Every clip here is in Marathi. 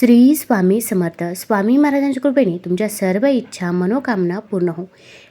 श्री स्वामी समर्थ. स्वामी महाराजांच्या कृपेने तुमच्या सर्व इच्छा मनोकामना पूर्ण हो.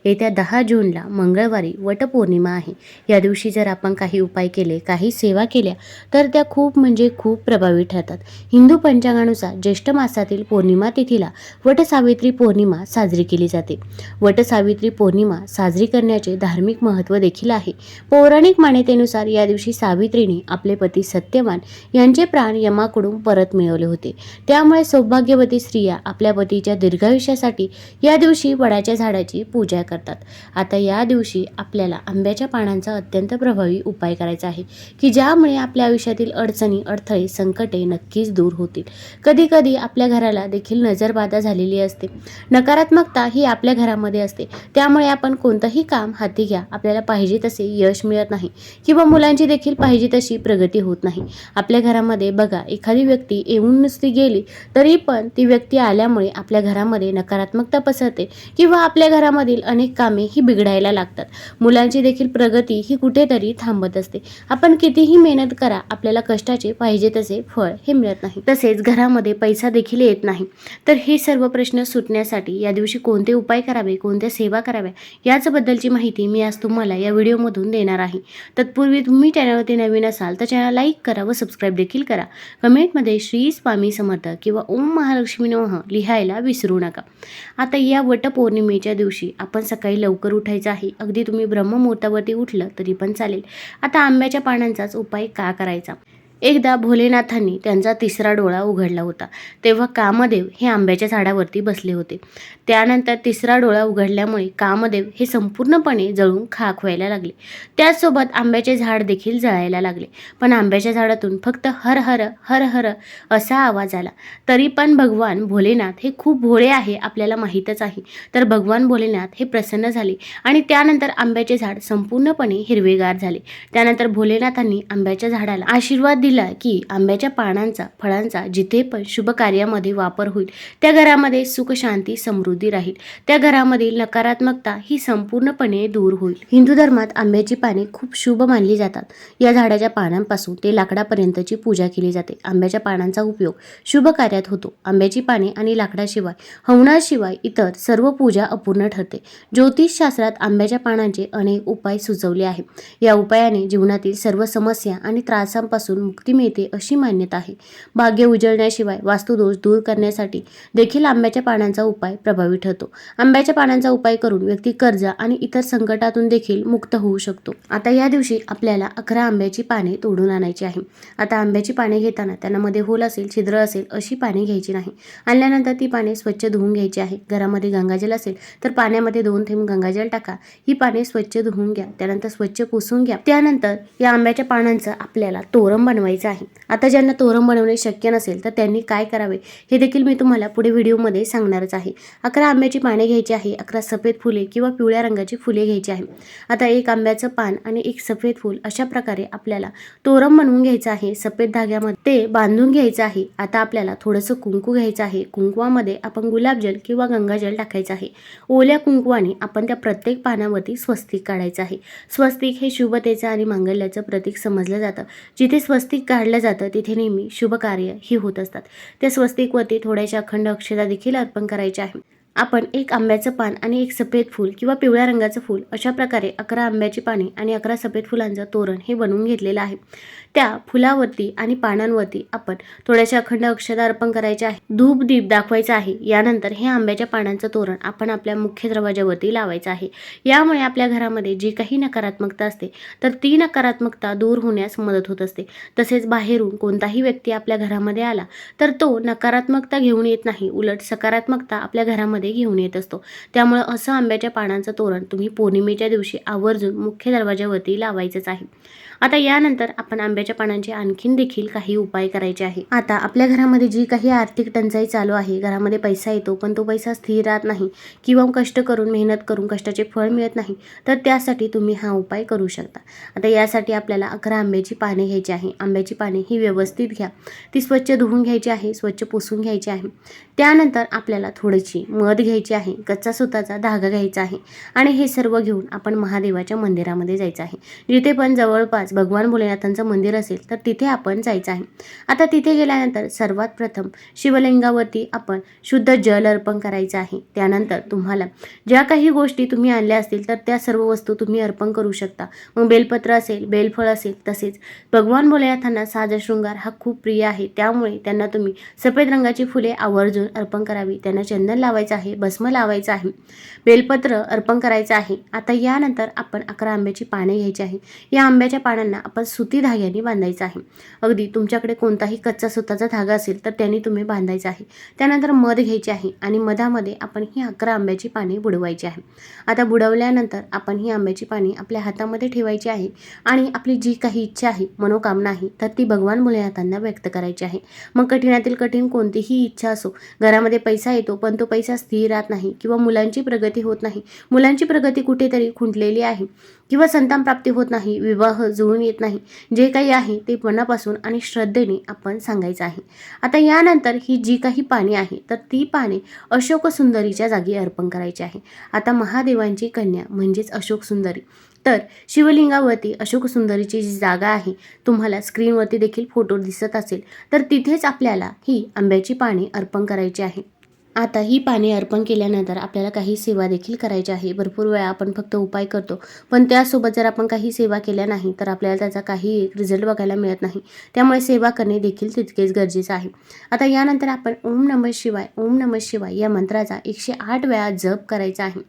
येत्या दहा जूनला मंगळवारी वटपौर्णिमा आहे. या दिवशी जर आपण काही उपाय केले काही सेवा केल्या तर त्या खूप म्हणजे खूप प्रभावी ठरतात. हिंदू पंचांगानुसार ज्येष्ठ मासातील पौर्णिमा तिथीला वटसावित्री पौर्णिमा साजरी केली जाते. वटसावित्री पौर्णिमा साजरी करण्याचे धार्मिक महत्त्व देखील आहे. पौराणिक मान्यतेनुसार या दिवशी सावित्रीने आपले पती सत्यवान यांचे प्राण यमाकडून परत मिळवले होते. त्यामुळे सौभाग्यवती स्त्रिया आपल्या पतीच्या दीर्घायुष्यासाठी या दिवशी वडाच्या झाडाची पूजा करतात. आता या दिवशी आपल्याला आंब्याच्या पानांचा अत्यंत प्रभावी उपाय करायचा आहे की ज्यामुळे आपल्या आयुष्यातील अडचणी अडथळे संकटे नक्कीच दूर होतील. कधी कधी आपल्या घराला देखील नजरबाधा झालेली असते. नकारात्मकता ही आपल्या घरामध्ये असते. त्यामुळे आपण कोणतंही काम हाती घ्या आपल्याला पाहिजे तसे यश मिळत नाही किंवा मुलांची देखील पाहिजे तशी प्रगती होत नाही. आपल्या घरामध्ये बघा एखादी व्यक्ती येऊन नुसती गेली तरी पण ती व्यक्ती आल्यामुळे आपल्या घरामध्ये नकारात्मकता पसरते किंवा आपल्या घरामधील अनेक कामे ही बिघडायला लागतात. मुलांची देखील प्रगती ही कुठेतरी थांबत असते. आपण कितीही मेहनत करा आपल्याला कष्टाचे पाहिजे तसे फळ हे मिळत नाही. तसेच घरामध्ये पैसा देखील येत नाही. तर हे सर्व प्रश्न सुटण्यासाठी या दिवशी कोणते उपाय करावे कोणत्या सेवा कराव्या याचबद्दलची माहिती मी आज तुम्हाला या व्हिडिओमधून देणार आहे. तत्पूर्वी तुम्ही चॅनलवरती नवीन असाल तर चॅनल लाईक करा व सबस्क्राईब देखील करा. कमेंटमध्ये श्री स्वामी समर्थ. किंवा ओम महालक्ष्मी नमः लिहायला विसरू नका. आता या वटपौर्णिमेच्या दिवशी आपण सकाळी लवकर उठायचं आहे. अगदी तुम्ही ब्रह्ममुहूर्तावरती उठलं तरी पण चालेल. आता आंब्याच्या पानांचाच उपाय का करायचा? एकदा भोलेनाथांनी त्यांचा तिसरा डोळा उघडला होता. तेव्हा कामदेव हे आंब्याच्या झाडावरती बसले होते. त्यानंतर तिसरा डोळा उघडल्यामुळे कामदेव हे संपूर्णपणे जळून खाक व्हायला लागले. त्याचसोबत आंब्याचे झाड देखील जळायला लागले. पण आंब्याच्या झाडातून फक्त हर हर हर हर असा आवाज आला. तरी पण भगवान भोलेनाथ हे खूप भोळे आहे आपल्याला माहीतच आहे. तर भगवान भोलेनाथ हे प्रसन्न झाले आणि त्यानंतर आंब्याचे झाड संपूर्णपणे हिरवेगार झाले. त्यानंतर भोलेनाथांनी आंब्याच्या झाडाला आशीर्वाद दिला. की आंब्याच्या पानांचा फळांचा जिथे पण शुभ कार्यामध्ये वापर होईल त्या घरामध्ये सुख शांती समृद्धी राहील. त्या घरामधील नकारात्मकता ही संपूर्णपणे दूर होईल. हिंदू धर्मात आंब्याची पाने खूप शुभ मानली जातात. या झाडाच्या पानांपासून ते लाकडापर्यंतची पूजा केली जाते. आंब्याच्या पानांचा उपयोग शुभ कार्यात होतो. आंब्याची पाने आणि लाकडाशिवाय हवनाशिवाय इतर सर्व पूजा अपूर्ण ठरते. ज्योतिषशास्त्रात आंब्याच्या पानांचे अनेक उपाय सुचवले आहेत. या उपायाने जीवनातील सर्व समस्या आणि त्रासांपासून मुक्ती मिळते अशी मान्यता आहे. भाग्य उजळण्याशिवाय वास्तुदोष दूर करण्यासाठी देखील आंब्याच्या पानांचा उपाय प्रभावी ठरतो. आंब्याच्या पानांचा उपाय करून व्यक्ती कर्ज आणि इतर संकटातून देखील मुक्त होऊ शकतो. आता या दिवशी आपल्याला अकरा आंब्याची पाने तोडून आणायची आहे. आता आंब्याची पाने घेताना त्यांना मध्ये होल असेल छिद्र असेल अशी पाने घ्यायची नाही. आणल्यानंतर ती पाने स्वच्छ धुवून घ्यायची आहे. घरामध्ये गंगाजल असेल तर पाण्यामध्ये दोन थेंब गंगाजल टाका. ही पाने स्वच्छ धुवून घ्या. त्यानंतर स्वच्छ पुसून घ्या. त्यानंतर या आंब्याच्या पानांचं आपल्याला तोरण बनवायचं आहे. आता ज्यांना तोरण बनवणे शक्य नसेल तर त्यांनी काय करावे? हे देखील मी तुम्हाला पुढे व्हिडिओमध्ये सांगणारच आहे. अकरा आंब्याची पाने घ्यायची आहे अकरा सफेद फुले किंवा पिवळ्या रंगाची फुले घ्यायची आहे. आता एक आंब्याचं पान आणि एक सफेद फूल अशा प्रकारे आपल्याला तोरण बनवून घ्यायचं आहे सफेद धाग्यामध्ये ते बांधून घ्यायचं आहे. आता आपल्याला थोडंसं कुंकू घ्यायचं आहे. कुंकवामध्ये आपण गुलाबजल किंवा गंगाजल टाकायचं आहे. ओल्या कुंकवाने आपण त्या प्रत्येक पानावरती स्वस्तिक काढायचं आहे. स्वस्तिक हे शुभतेचं आणि मांगल्याचं प्रतीक समजलं जातं. जिथे स्वस्तिक काढलं जातं. तिथे नेहमी शुभ कार्य ही होत असतात. त्या स्वस्तिकवरती थोड्याशा अखंड अक्षता देखील अर्पण करायच्या आहे आपण एक आंब्याचं पान आणि एक सफेद फूल किंवा पिवळ्या रंगाचं फूल अशा प्रकारे अकरा आंब्याची पाने आणि अकरा सफेद फुलांचं तोरण हे बनवून घेतलेलं आहे. त्या फुलावरती आणि पानांवरती आपण थोड्याशा अखंड अक्षता अर्पण करायचे आहे. धूप दीप दाखवायचा आहे. यानंतर हे आंब्याच्या पानांचं तोरण आपण आपल्या मुख्य दरवाजावरती लावायचं आहे. यामुळे आपल्या घरामध्ये जी काही नकारात्मकता असते तर ती नकारात्मकता दूर होण्यास मदत होत असते. तसेच बाहेरून कोणताही व्यक्ती आपल्या घरामध्ये आला तर तो नकारात्मकता घेऊन येत नाही. उलट सकारात्मकता आपल्या घरामध्ये घेऊन येत असतो. त्यामुळे असं आंब्याच्या पानांचं तोरण तुम्ही पौर्णिमेच्या दिवशी आवर्जून मुख्य दरवाजावरती लावायचंच आहे. आता यानंतर आपण आंब्याच्या पानांचे आणखीन देखील काही उपाय करायचे आहे. आता आपल्या घरामध्ये जी काही आर्थिक टंचाई चालू आहे घरामध्ये पैसा येतो पण तो पैसा स्थिर राहत नाही किंवा कष्ट करून मेहनत करून कष्टाचे फळ मिळत नाही तर त्यासाठी तुम्ही हा उपाय करू शकता. आता यासाठी आपल्याला अकरा आंब्याची पाने घ्यायची आहे. आंब्याची पाने ही व्यवस्थित घ्या. ती स्वच्छ धुवून घ्यायची आहे स्वच्छ पुसून घ्यायची आहे. त्यानंतर आपल्याला थोडीशी मध घ्यायची आहे कच्चा सुताचा धागा घ्यायचा आहे आणि हे सर्व घेऊन आपण महादेवाच्या मंदिरामध्ये जायचं आहे. जिथे पण जवळपास भगवान भोलेनाथांचं मंदिर असेल तर तिथे आपण जायचं आहे. आता तिथे गेल्यानंतर सर्वात प्रथम शिवलिंगावरती आपण शुद्ध जल अर्पण करायचं आहे. त्यानंतर तुम्हाला ज्या काही गोष्टी तुम्ही आणल्या असतील तर त्या सर्व वस्तू तुम्ही अर्पण करू शकता. मग बेलपत्र असेल बेलफळ असेल तसेच भगवान भोलेनाथांना साजा शृंगार हा खूप प्रिय आहे. त्यामुळे त्यांना तुम्ही सफेद रंगाची फुले आवर्जून अर्पण करावी त्यांना चंदन लावायचं आहे. भस्म लावायचं आहे बेलपत्र अर्पण करायचं आहे. आता यानंतर आपण अकरा आंब्याची पाने घ्यायची आहे. या आंब्याच्या पानांना आपण सुती धाग्याने बांधायचं आहे. अगदी तुमच्याकडे कोणताही कच्चा सुताचा धागा असेल तर त्यांनी तुम्ही बांधायचा आहे. त्यानंतर मध घ्यायचे आहे आणि मधामध्ये आपण ही अकरा आंब्याची पाने बुडवायची आहे. आता बुडवल्यानंतर आपण ही आंब्याची पाने आपल्या हातामध्ये ठेवायची आहे आणि आपली जी काही इच्छा आहे मनोकामना आहे तर ती भगवान भोलेनाथांना व्यक्त करायची आहे. मग कठीणातील कठीण कोणतीही इच्छा असो घरामध्ये पैसा येतो पण तो पैसा स्थिर राहत नाही किंवा मुलांची प्रगती होत नाही. मुलांची प्रगती कुठेतरी खुंटलेली आहे किंवा संतान प्राप्ती होत नाही विवाह जुळून येत नाही. जे काही आहे ते मनापासून आणि श्रद्धेने आपण सांगायचं आहे. आता यानंतर ही जी काही पाने आहे तर ती पाने अशोक सुंदरीच्या जागी अर्पण करायची आहे. आता महादेवांची कन्या म्हणजेच अशोक सुंदरी. तर शिवलिंगावरती अशोक सुंदरीची जी जागा आहे तुम्हाला स्क्रीनवरती देखील फोटो दिसत असेल. तर तिथेच आपल्याला ही आंब्याची पाने अर्पण करायची आहे. आता ही पाने अर्पण केल्यानंतर आपल्याला काही सेवा देखील करायची आहे. भरपूर वेळा आपण फक्त उपाय करतो. पण त्यासोबत जर आपण काही सेवा केल्या नाही तर आपल्याला त्याचा काही रिझल्ट बघायला मिळत नाही. त्यामुळे सेवा करणे देखील तितकेच गरजेचं आहे. आता यानंतर आपण ओम नमः शिवाय ओम नमः शिवाय या मंत्राचा एकशे आठ वेळा जप करायचा आहे.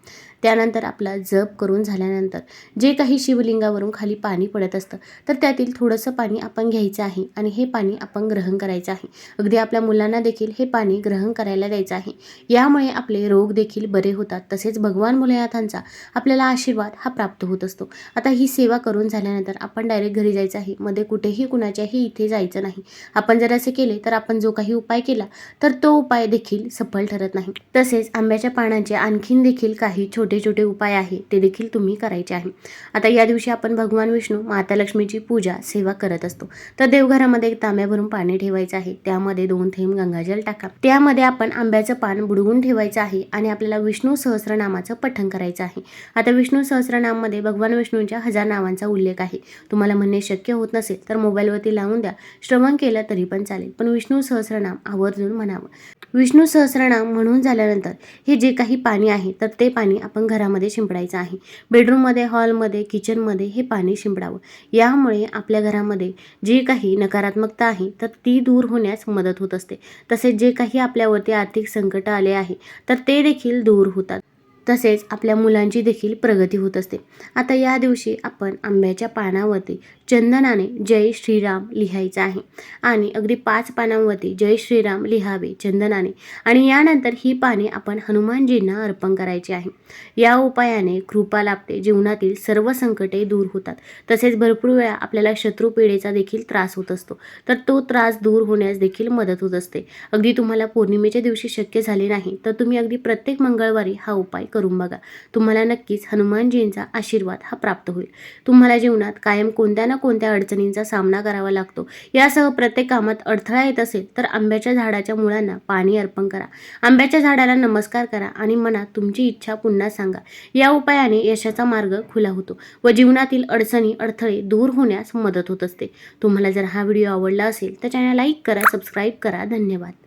त्यानंतर आपला जप करून झाल्यानंतर जे काही शिवलिंगावरून खाली पाणी पडत असतं तर त्यातील थोडंसं पाणी आपण घ्यायचं आहे आणि हे पाणी आपण ग्रहण करायचं आहे. अगदी आपल्या मुलांना देखील हे पाणी ग्रहण करायला द्यायचं आहे. यामुळे आपले रोग देखील बरे होतात. तसेच भगवान भोलेनाथांचा आपल्याला आशीर्वाद हा प्राप्त होत असतो. आता ही सेवा करून झाल्यानंतर आपण डायरेक्ट घरी जायचं आहे. मध्ये कुठेही कुणाच्याही इथे जायचं नाही. आपण जर असे केले तर आपण जो काही उपाय केला तर तो उपाय देखील सफल ठरत नाही. तसेच आंब्याच्या पानांचे आणखीन देखील काही छोटे छोटे छोटे उपाय आहे ते देखील तुम्ही करायचे आहे. आता या दिवशी आपण भगवान विष्णू माता लक्ष्मीची पूजा सेवा करत असतो. तर देवघरामध्ये एक तांब्या भरून पाणी ठेवायचं आहे. त्यामध्ये दोन थेंब गंगाजल टाका. त्यामध्ये आपण आंब्याचं पान बुडवून ठेवायचं आहे आणि आपल्याला विष्णू सहस्रनामाचं पठण करायचं आहे. आता विष्णू सहस्रनाममध्ये भगवान विष्णूंच्या हजार नावांचा उल्लेख आहे. तुम्हाला म्हणणे शक्य होत नसेल तर मोबाईलवरती लावून द्या. श्रवण केलं तरी पण चालेल पण विष्णू सहस्रनाम आवर्जून म्हणावं. विष्णू सहस्रनाम म्हणून झाल्यानंतर हे जे काही पाणी आहे तर ते पाणी आपण घरामध्ये शिंपडायचं आहे. बेडरूममध्ये हॉलमध्ये किचनमध्ये हे पाणी शिंपडावं. यामुळे आपल्या घरामध्ये जी काही नकारात्मकता आहे तर ती दूर होण्यास मदत होत असते. तसेच जे काही आपल्यावरती आर्थिक संकट आले आहे तर ते देखील दूर होतात. तसेच आपल्या मुलांची देखील प्रगती होत असते. आता या दिवशी आपण आंब्याच्या पानावरती चंदनाने जय श्रीराम लिहायचं आहे. आणि अगदी पाच पानांवरती जय श्रीराम लिहावे चंदनाने. आणि यानंतर ही पाने आपण हनुमानजींना अर्पण करायची आहे. या उपायाने कृपा लाभते जीवनातील सर्व संकटे दूर होतात. तसेच भरपूर वेळा आपल्याला शत्रू पिढेचा देखील त्रास होत असतो. तर तो त्रास दूर होण्यास देखील मदत होत असते. अगदी तुम्हाला पौर्णिमेच्या दिवशी शक्य झाले नाही तर तुम्ही अगदी प्रत्येक मंगळवारी हा उपाय करून बघा. तुम्हाला नक्कीच हनुमानजींचा आशीर्वाद हा प्राप्त होईल. तुम्हाला जीवनात कायम कोणत्या ना कोणत्या अडचणींचा सामना करावा लागतो यासह प्रत्येक कामात अडथळा येत असेल तर आंब्याच्या झाडाच्या मुळांना पाणी अर्पण करा. आंब्याच्या झाडाला नमस्कार करा आणि मनात तुमची इच्छा पुन्हा सांगा. या उपायाने यशाचा मार्ग खुला होतो व जीवनातील अडचणी अडथळे दूर होण्यास मदत होत असते. तुम्हाला जर हा व्हिडिओ आवडला असेल तर चॅनल लाईक करा सबस्क्राईब करा. धन्यवाद.